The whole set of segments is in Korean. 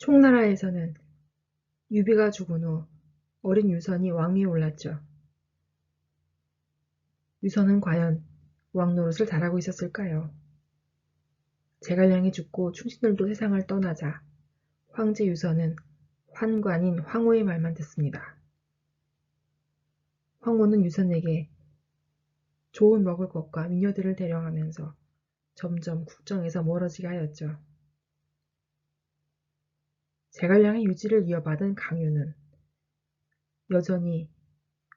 총나라에서는 유비가 죽은 후 어린 유선이 왕위에 올랐죠. 유선은 과연 왕노릇을 잘하고 있었을까요? 제갈량이 죽고 충신들도 세상을 떠나자 황제 유선은 환관인 황후의 말만 듣습니다. 황후는 유선에게 좋은 먹을 것과 미녀들을 데려가면서 점점 국정에서 멀어지게 하였죠. 제갈량의 유지를 이어받은 강유는 여전히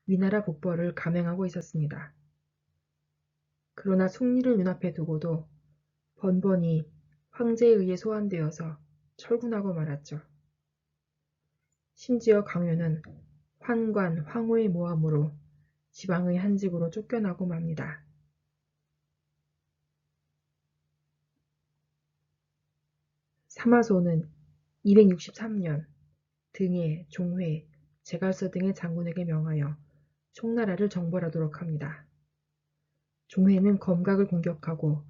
위나라 복벌을 감행하고 있었습니다. 그러나 승리를 눈앞에 두고도 번번이 황제에 의해 소환되어서 철군하고 말았죠. 심지어 강유는 환관, 황후의 모함으로 지방의 한 집으로 쫓겨나고 맙니다. 사마소는 263년 등에 종회, 제갈서 등의 장군에게 명하여 총나라를 정벌하도록 합니다. 종회는 검각을 공격하고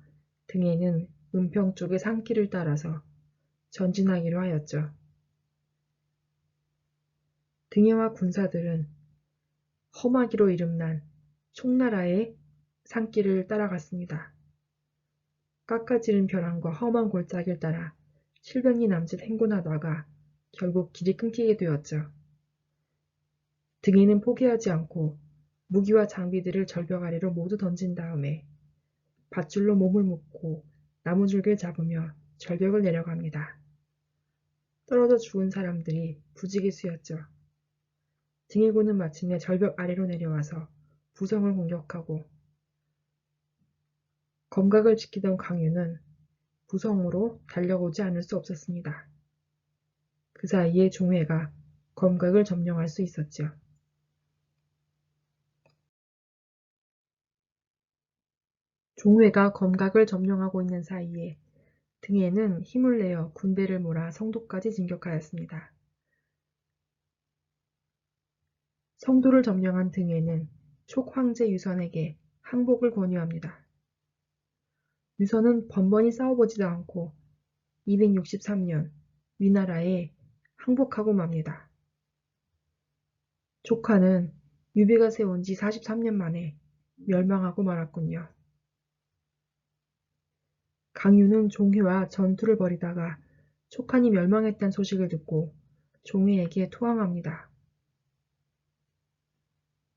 등에는 은평 쪽의 산길을 따라서 전진하기로 하였죠. 등해와 군사들은 험하기로 이름난 총나라의 산길을 따라갔습니다. 깎아지른 벼랑과 험한 골짜기를 따라 700리 남짓 행군하다가 결국 길이 끊기게 되었죠. 등에는 포기하지 않고 무기와 장비들을 절벽 아래로 모두 던진 다음에 밧줄로 몸을 묶고 나무줄기를 잡으며 절벽을 내려갑니다. 떨어져 죽은 사람들이 부지기수였죠. 등해군은 마침내 절벽 아래로 내려와서 부성을 공격하고 검각을 지키던 강유는 부성으로 달려오지 않을 수 없었습니다. 그 사이에 종회가 검각을 점령할 수 있었죠. 종회가 검각을 점령하고 있는 사이에 등에는 힘을 내어 군대를 몰아 성도까지 진격하였습니다. 성도를 점령한 등에는 촉황제 유선에게 항복을 권유합니다. 유선은 번번이 싸워보지도 않고 263년 위나라에 항복하고 맙니다. 촉화는 유비가 세운 지 43년 만에 멸망하고 말았군요. 강유는 종회와 전투를 벌이다가 촉한이 멸망했다는 소식을 듣고 종회에게 토항합니다.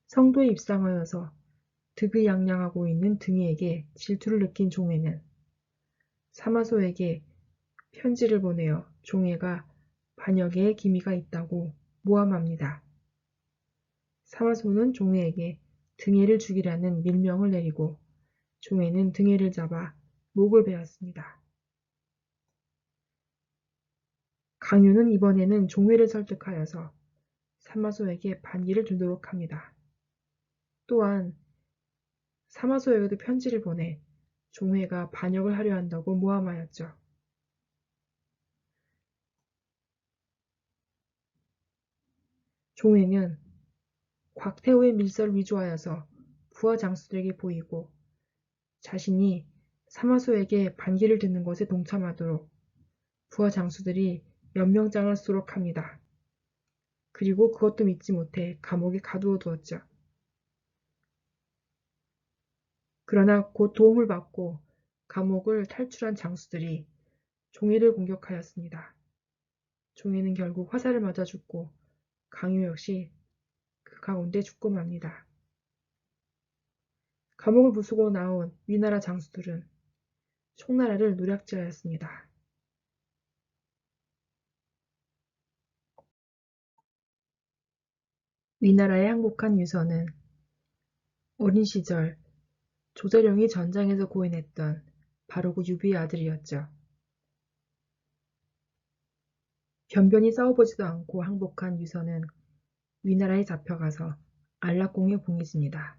성도에 입상하여서 득의양양하고 있는 등이에게 질투를 느낀 종회는 사마소에게 편지를 보내어 종회가 반역에 기미가 있다고 모함합니다. 사마소는 종회에게 등해를 죽이라는 밀명을 내리고 종회는 등해를 잡아 목을 베었습니다. 강유는 이번에는 종회를 설득하여서 사마소에게 반기를 주도록 합니다. 또한 사마소에게도 편지를 보내 종회가 반역을 하려 한다고 모함하였죠. 종회는 곽태호의 밀서를 위조하여서 부하 장수들에게 보이고 자신이 사마소에게 반기를 듣는 것에 동참하도록 부하 장수들이 연명장을 쓰도록 합니다. 그리고 그것도 믿지 못해 감옥에 가두어 두었죠. 그러나 곧 도움을 받고 감옥을 탈출한 장수들이 종이를 공격하였습니다. 종이는 결국 화살을 맞아 죽고 강유 역시 그 가운데 죽고 맙니다. 감옥을 부수고 나온 위나라 장수들은 총나라를 노략질하였습니다. 위나라에 항복한 유서는 어린 시절 조재룡이 전장에서 고인했던 바로 그 유비의 아들이었죠. 변변히 싸워보지도 않고 항복한 유서는 위나라에 잡혀가서 안락공에 봉해집니다.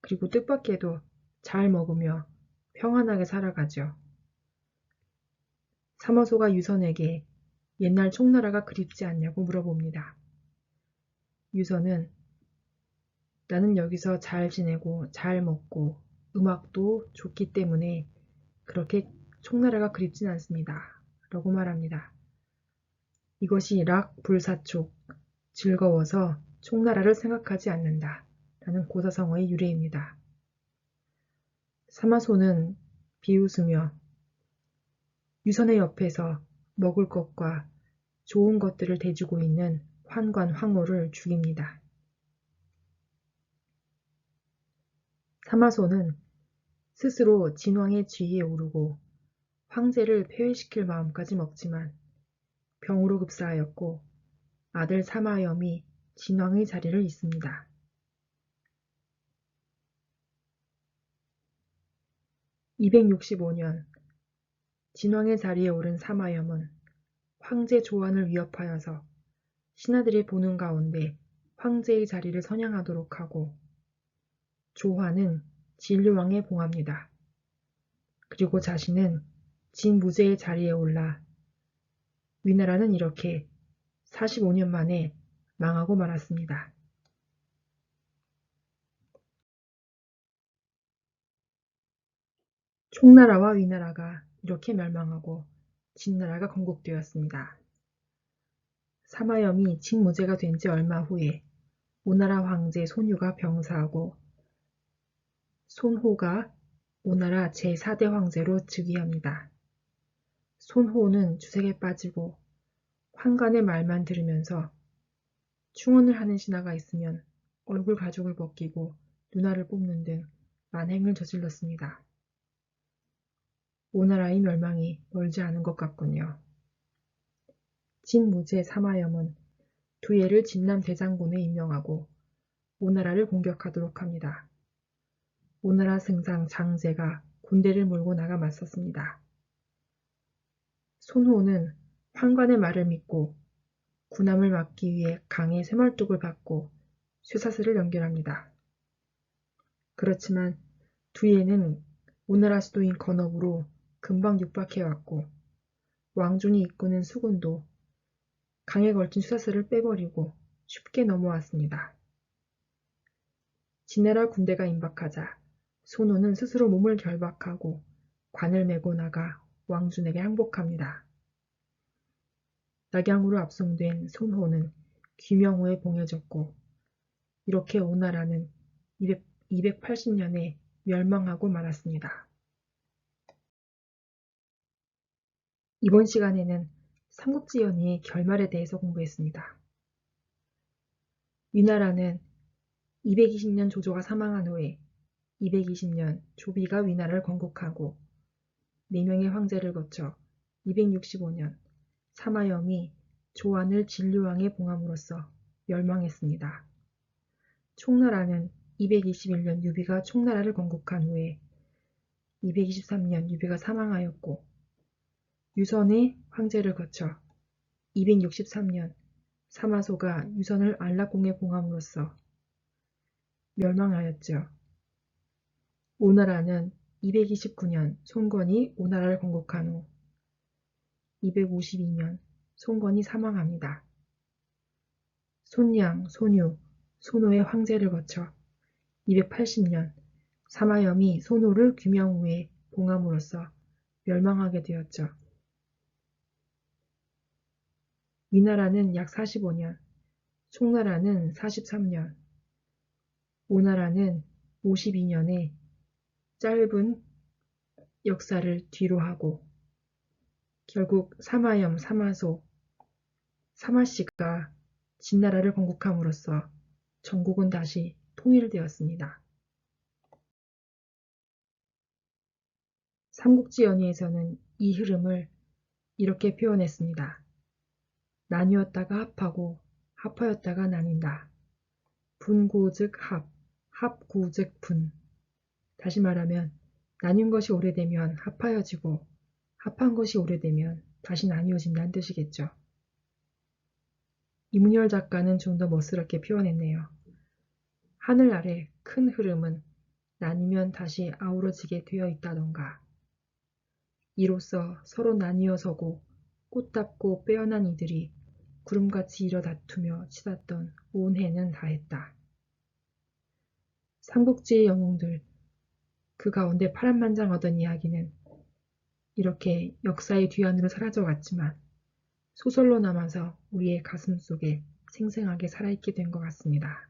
그리고 뜻밖에도 잘 먹으며 평안하게 살아가죠. 사마소가 유선에게 옛날 총나라가 그립지 않냐고 물어봅니다. 유선은 나는 여기서 잘 지내고 잘 먹고 음악도 좋기 때문에 그렇게 총나라가 그립진 않습니다. 라고 말합니다. 이것이 락 불사촉, 즐거워서 총나라를 생각하지 않는다. 라는 고사성어의 유래입니다. 사마소는 비웃으며 유선의 옆에서 먹을 것과 좋은 것들을 대주고 있는 환관 황후를 죽입니다. 사마소는 스스로 진왕의 지위에 오르고 황제를 폐위시킬 마음까지 먹지만 병으로 급사하였고 아들 사마염이 진왕의 자리를 잇습니다. (265년) 진왕의 자리에 오른 사마염은 황제 조안을 위협하여서 신하들이 보는 가운데 황제의 자리를 선양하도록 하고 조환은 진류왕에 봉합니다. 그리고 자신은 진무제의 자리에 올라 위나라는 이렇게 45년 만에 망하고 말았습니다. 총나라와 위나라가 이렇게 멸망하고 진나라가 건국되었습니다. 사마염이 진무제가 된 지 얼마 후에 오나라 황제 손유가 병사하고 손호가 오나라 제4대 황제로 즉위합니다. 손호는 주색에 빠지고 환관의 말만 들으면서 충언을 하는 신하가 있으면 얼굴 가죽을 벗기고 누나를 뽑는 등 만행을 저질렀습니다. 오나라의 멸망이 멀지 않은 것 같군요. 진무제 사마염은 두예를 진남 대장군에 임명하고 오나라를 공격하도록 합니다. 오나라 승상 장제가 군대를 몰고 나가 맞섰습니다. 손호는 환관의 말을 믿고 군함을 막기 위해 강의 쇠멀뚝을 받고 쇠사슬을 연결합니다. 그렇지만 두예는 오나라 수도인 건업으로 금방 육박해왔고 왕존이 이끄는 수군도 강에 걸친 쇠사슬을 빼버리고 쉽게 넘어왔습니다. 진나라 군대가 임박하자 손호는 스스로 몸을 결박하고 관을 메고 나가 왕준에게 항복합니다. 낙양으로 압송된 손호는 귀명호에 봉해졌고 이렇게 오나라는 280년에 멸망하고 말았습니다. 이번 시간에는 삼국지 연의의 결말에 대해서 공부했습니다. 위나라는 220년 조조가 사망한 후에 220년 조비가 위나라를 건국하고 4명의 황제를 거쳐 265년 사마염이 조안을 진류왕에 봉함으로써 멸망했습니다. 총나라는 221년 유비가 총나라를 건국한 후에 223년 유비가 사망하였고 유선의 황제를 거쳐 263년 사마소가 유선을 안락궁에 봉함으로써 멸망하였죠. 오나라는 229년 송건이 오나라를 건국한 후 252년 송건이 사망합니다. 손양, 손유, 손호의 황제를 거쳐 280년 사마염이 손호를 규명 후에 봉함으로써 멸망하게 되었죠. 위나라는 약 45년, 총나라는 43년, 오나라는 52년에 짧은 역사를 뒤로 하고 결국 사마염 사마소 사마씨가 진나라를 건국함으로써 전국은 다시 통일되었습니다. 삼국지 연의에서는 이 흐름을 이렇게 표현했습니다. 나뉘었다가 합하고 합하였다가 나뉜다. 분고 즉 합, 합구 즉 분. 다시 말하면 나뉜 것이 오래되면 합하여지고 합한 것이 오래되면 다시 나뉘어진다는 뜻이겠죠. 이문열 작가는 좀 더 멋스럽게 표현했네요. 하늘 아래 큰 흐름은 나뉘면 다시 아우러지게 되어 있다던가. 이로써 서로 나뉘어 서고 꽃답고 빼어난 이들이 구름같이 일어 다투며 치닫던 온 해는 다했다. 삼국지의 영웅들, 그 가운데 파란만장 얻은 이야기는 이렇게 역사의 뒤안으로 사라져 갔지만 소설로 남아서 우리의 가슴 속에 생생하게 살아있게 된 것 같습니다.